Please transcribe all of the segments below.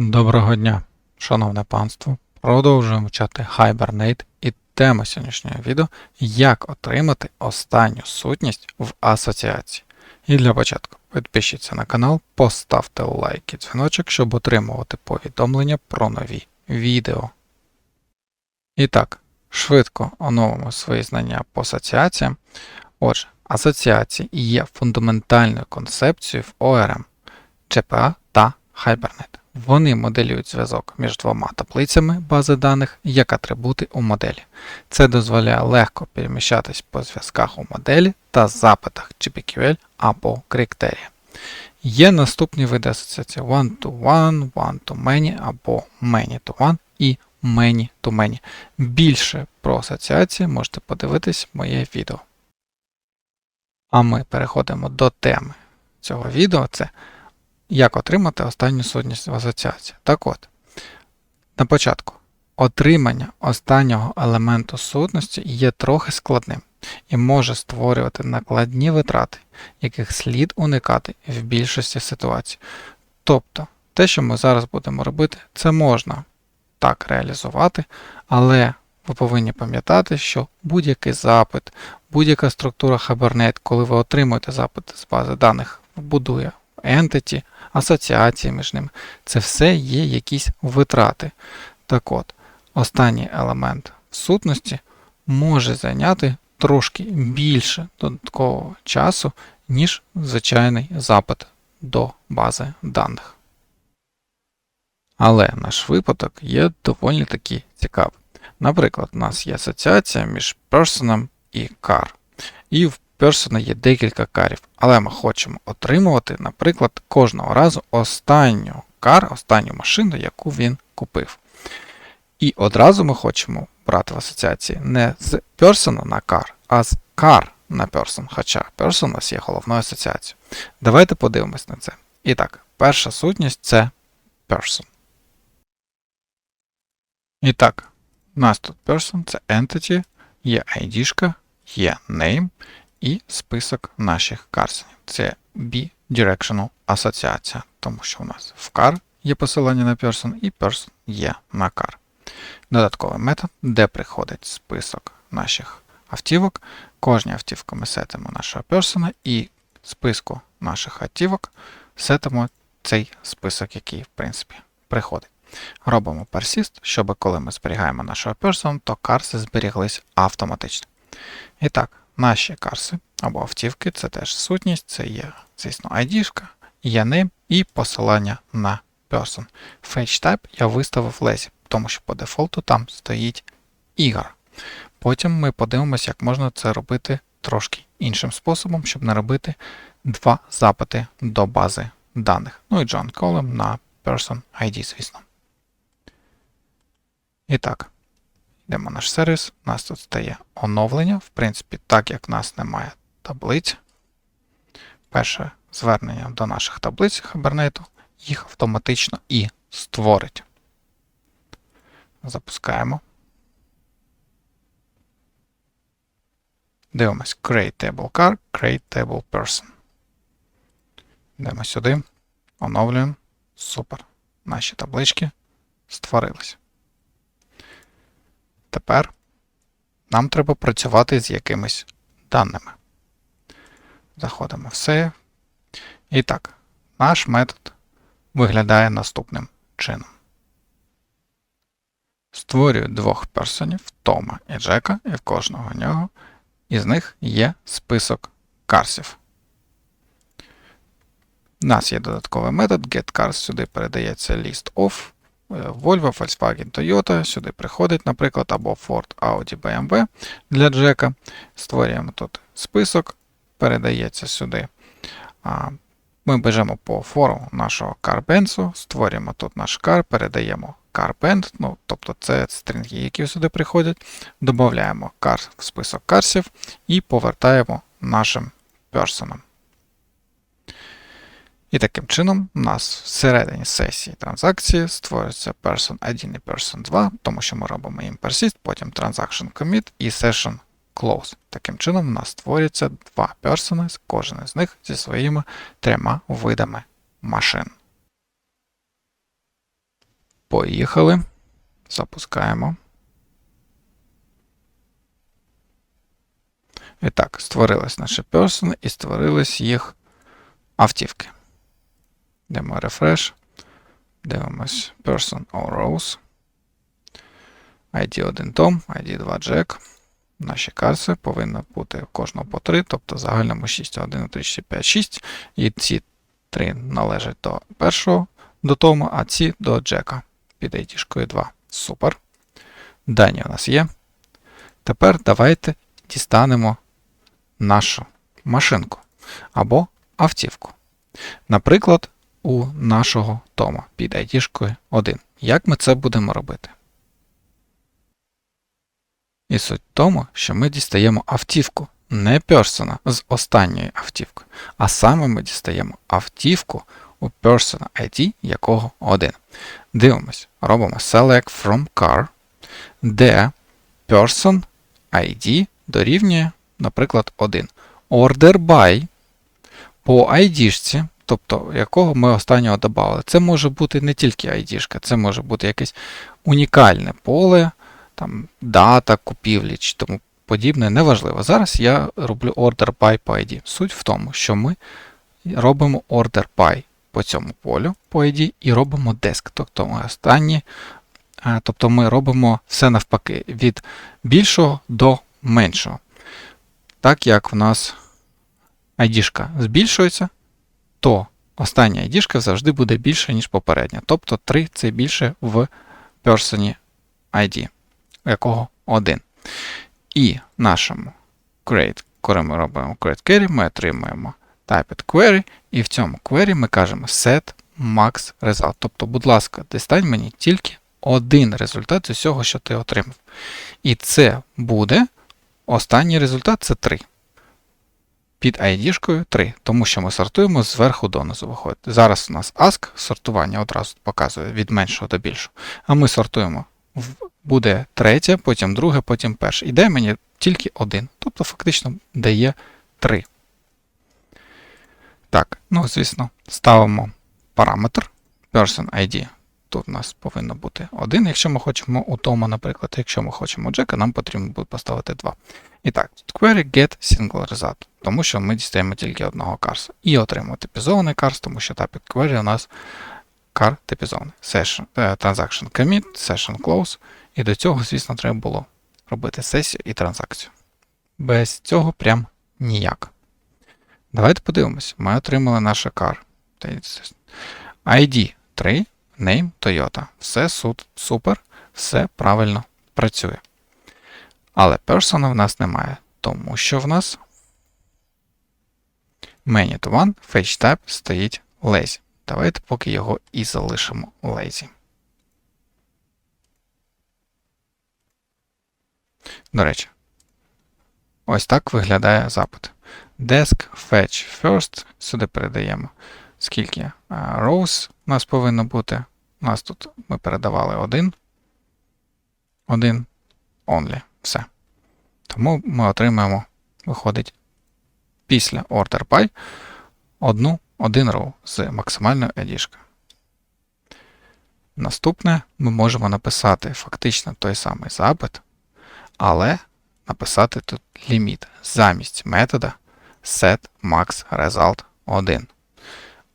Доброго дня, шановне панство. Продовжуємо вчати Hibernate і тема сьогоднішнього відео як отримати останню сутність в асоціації. І для початку підпишіться на канал, поставте лайк і дзвіночок, щоб отримувати повідомлення про нові відео. І так, швидко оновимо свої знання по асоціаціям. Отже, асоціації є фундаментальною концепцією в ORM, CPA та Hibernate. Вони моделюють зв'язок між двома таблицями бази даних як атрибути у моделі. Це дозволяє легко переміщатись по зв'язках у моделі та запитах GPQL або критерія. Є наступні види асоціації one-to-one, one-to-many або many-to-one і many-to-many. Більше про асоціації можете подивитись моє відео. А ми переходимо до теми цього відео. Це як отримати останню сутність в асоціації? Так от, на початку, отримання останнього елементу сутності є трохи складним і може створювати накладні витрати, яких слід уникати в більшості ситуацій. Тобто, те, що ми зараз будемо робити, це можна так реалізувати, але ви повинні пам'ятати, що будь-який запит, будь-яка структура Hibernate, коли ви отримуєте запит з бази даних, будує entity, асоціації між ними. Це все є якісь витрати. Так от, останній елемент сутності може зайняти трошки більше додаткового часу, ніж звичайний запит до бази даних. Але наш випадок є доволі таки цікавий. Наприклад, у нас є асоціація між person і car. І в Persona є декілька карів, але ми хочемо отримувати, наприклад, кожного разу останню кар, останню машину, яку він купив. І одразу ми хочемо брати в асоціації не з Persona на car, а з car на person, хоча person у нас є головною асоціацією. Давайте подивимось на це. І так, перша сутність це person. І так, у нас тут person це entity, є ID, є name і список наших карсенів. Це B-Directional асоціація, тому що у нас в car є посилання на person і person є на car. Додатковий метод, де приходить список наших автівок. Кожній автівку ми сетимо нашого persona і списку наших автівок сетимо цей список, який, в принципі, приходить. Робимо persist, щоб коли ми зберігаємо нашого person, то карси зберіглись автоматично. І так, Наші карси або автівки це теж сутність, це є, звісно, ID, є name і посилання на person. Fetch type я виставив Lazy, тому що по дефолту там стоїть ігор. Потім ми подивимося, як можна це робити трошки іншим способом, щоб не робити два запити до бази даних. Ну і John Column на person ID, звісно. І так. Йдемо наш сервіс, у нас тут стає оновлення. В принципі, так як в нас немає таблиць. Перше звернення до наших таблиць Hibernate їх автоматично і створить. Запускаємо. Дивимось Create Table Car, Create Table Person. Йдемо сюди, оновлюємо. Супер. Наші таблички створились. Тепер нам треба працювати з якимись даними. Заходимо в Save. І так, наш метод виглядає наступним чином. Створюю двох персонів Тома і Джека, і в кожного нього із них є список карсів. У нас є додатковий метод getCars, сюди передається list of. Volvo, Volkswagen, Toyota, сюди приходить, наприклад, або Ford, Audi, BMW для Джека. Створюємо тут список, передається сюди. Ми біжимо по фору нашого CarBenz, створюємо тут наш car, передаємо CarBend, ну, тобто це стрінги, які сюди приходять. Додаємо car в список карсів і повертаємо нашим персонам. І таким чином у нас всередині сесії транзакції створюється person 1 і person 2, тому що ми робимо їм persist, потім transaction commit і session close. Таким чином, у нас створюється два персони, кожен з них зі своїми трьома видами машин. Поїхали. Запускаємо. І так, створились наші person і створились їх автівки. Йдемо refresh. Дивимось person all rows. ID 1 Tom, ID 2 Jack. Наші карси повинні бути кожного по 3, тобто в загальному 6, 1, 3, 4, 5, 6. І ці 3 належать до першого до Тома, а ці до Джека під ID 2. Супер. Дані у нас є. Тепер давайте дістанемо нашу машинку або автівку. Наприклад, у нашого Тома під ID 1. Як ми це будемо робити? І суть в тому, що ми дістаємо автівку, не персона з останньої автівки, а саме ми дістаємо автівку у person ID, якого 1. Дивимось, робимо Select from car, де person ID дорівнює, наприклад, 1. Order by по ID, тобто якого ми останнього додали. Це може бути не тільки ID, це може бути якесь унікальне поле, там, дата купівлі чи тому подібне. Неважливо. Зараз я роблю order by по ID. Суть в тому, що ми робимо order by по цьому полю по ID і робимо desk. Тобто ми останні, тобто ми робимо все навпаки від більшого до меншого. Так як в нас ID збільшується, то остання ID завжди буде більше, ніж попередня. Тобто 3 це більше в person ID, якого 1. І нашому create, коли ми робимо create query, ми отримуємо typed query, і в цьому query ми кажемо set max result. Тобто, будь ласка, дістань мені тільки один результат з усього, що ти отримав. І це буде останній результат це 3 під ID 3, тому що ми сортуємо зверху донизу виходить. Зараз у нас ask сортування одразу показує від меншого до більшого. А ми сортуємо. Буде третє, потім друге, потім перше. Іде мені тільки один. Тобто фактично дає 3. Так, ну, звісно, ставимо параметр person ID. Тут у нас повинно бути 1. Якщо ми хочемо у Тома, наприклад, якщо ми хочемо Джека, нам потрібно буде поставити 2. І так, query get single result, тому що ми дістаємо тільки одного карса. І отримуємо типізований карс, тому що type query у нас car типізований. Session, uh, Transaction commit, session close. І до цього, звісно, треба було робити сесію і транзакцію. Без цього прям ніяк. Давайте подивимось. Ми отримали наше car. ID 3, name Toyota. Все супер, все правильно працює. Але persona в нас немає, тому що в нас menu to one fetch type стоїть lazy. Давайте поки його і залишимо lazy. До речі, ось так виглядає запит. Desk fetch first. Сюди передаємо. Скільки rows у нас повинно бути. У нас тут ми передавали один. Один only. Все. Тому ми отримаємо, виходить, після order by одну, один row з максимальною едішкою. Наступне ми можемо написати фактично той самий запит, але написати тут ліміт замість метода setMaxResult1.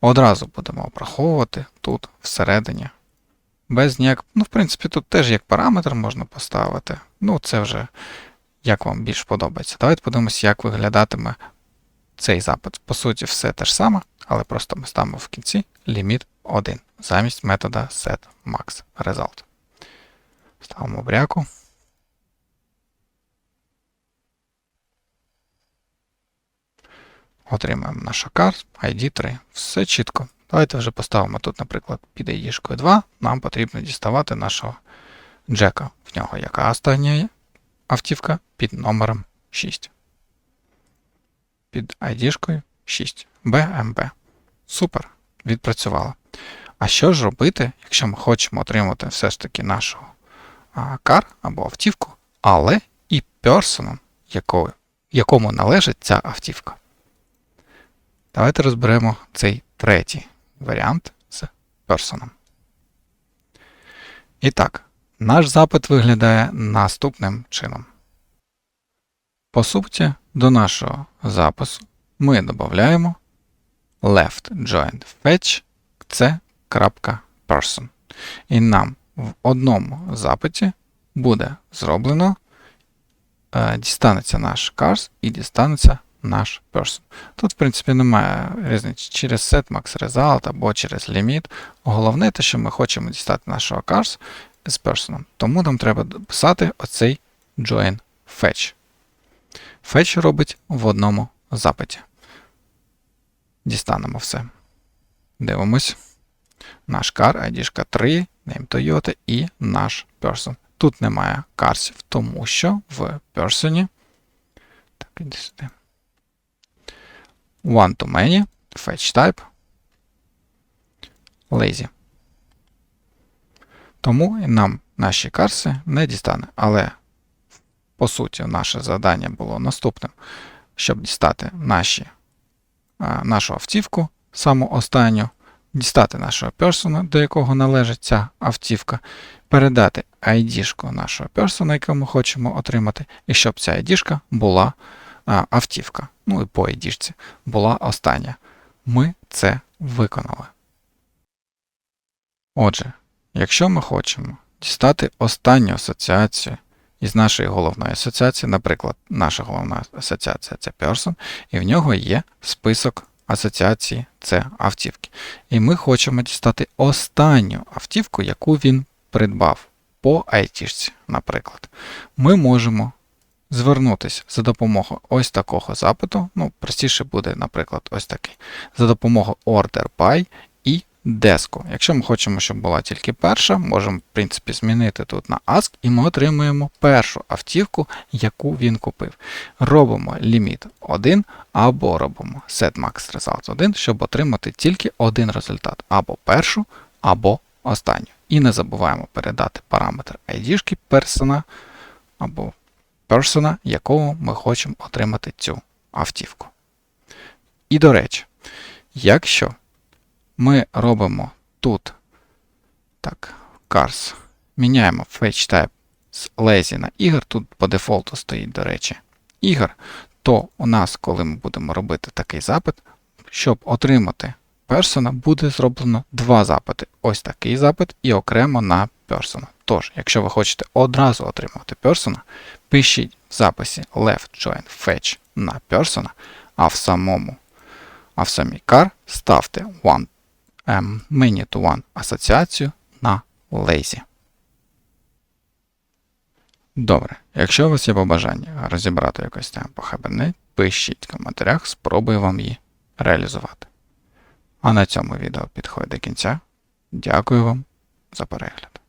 Одразу будемо обраховувати тут всередині. Без ніяк, ну, в принципі, тут теж як параметр можна поставити. Ну, це вже як вам більш подобається. Давайте подивимося, як виглядатиме цей запит. По суті, все те ж саме, але просто ми ставимо в кінці ліміт 1 замість метода setMaxResult. Ставимо бряку. Отримаємо наш карт ID 3. Все чітко. Давайте вже поставимо тут, наприклад, під ID 2. Нам потрібно діставати нашого Джека. В нього яка остання автівка під номером 6. Під ID 6. BMB. Супер. Відпрацювало. А що ж робити, якщо ми хочемо отримати все ж таки нашого кар або автівку, але і персоном, якому належить ця автівка? Давайте розберемо цей третій варіант з персоном. І так, наш запит виглядає наступним чином. По суті, до нашого запису ми додаємо left join fetch це .person. І нам в одному запиті буде зроблено, е, дістанеться наш cars і дістанеться наш person. Тут, в принципі, немає різниці через set, max result або через limit. Головне те, що ми хочемо дістати нашого cars з person. Тому нам треба писати оцей join fetch. Fetch робить в одному запиті. Дістанемо все. Дивимось. Наш car, ID 3, name Toyota і наш person. Тут немає карсів, тому що в person. Так, іди сюди. One to many, fetch type, lazy. Тому нам наші карси не дістане. Але, по суті, наше завдання було наступним, щоб дістати наші, нашу автівку, саму останню, дістати нашого персона, до якого належить ця автівка, передати ID-шку нашого персона, яку ми хочемо отримати, і щоб ця ID-шка була автівка. Ну і по ID-шці була остання. Ми це виконали. Отже, якщо ми хочемо дістати останню асоціацію із нашої головної асоціації, наприклад, наша головна асоціація це person, і в нього є список асоціації це автівки. І ми хочемо дістати останню автівку, яку він придбав по IT-шці, наприклад. Ми можемо звернутися за допомогою ось такого запиту. Ну, простіше буде, наприклад, ось такий. За допомогою order by і деску. Якщо ми хочемо, щоб була тільки перша, можемо, в принципі, змінити тут на ask, і ми отримуємо першу автівку, яку він купив. Робимо ліміт 1 або робимо set max result 1, щоб отримати тільки один результат, або першу, або останню. І не забуваємо передати параметр ID персона або персона, якого ми хочемо отримати цю автівку. І до речі, якщо ми робимо тут так, cars, міняємо fetch type з lazy на ігор, тут по дефолту стоїть, до речі, ігор, то у нас, коли ми будемо робити такий запит, щоб отримати персона, буде зроблено два запити. Ось такий запит і окремо на персона. Тож, якщо ви хочете одразу отримати персона, пишіть в записі left join fetch на персона, а в самому а в самій car ставте one um, many to one асоціацію на lazy. Добре, якщо у вас є побажання розібрати якось тему по пишіть в коментарях, спробую вам її реалізувати. А на цьому відео підходить до кінця. Дякую вам за перегляд.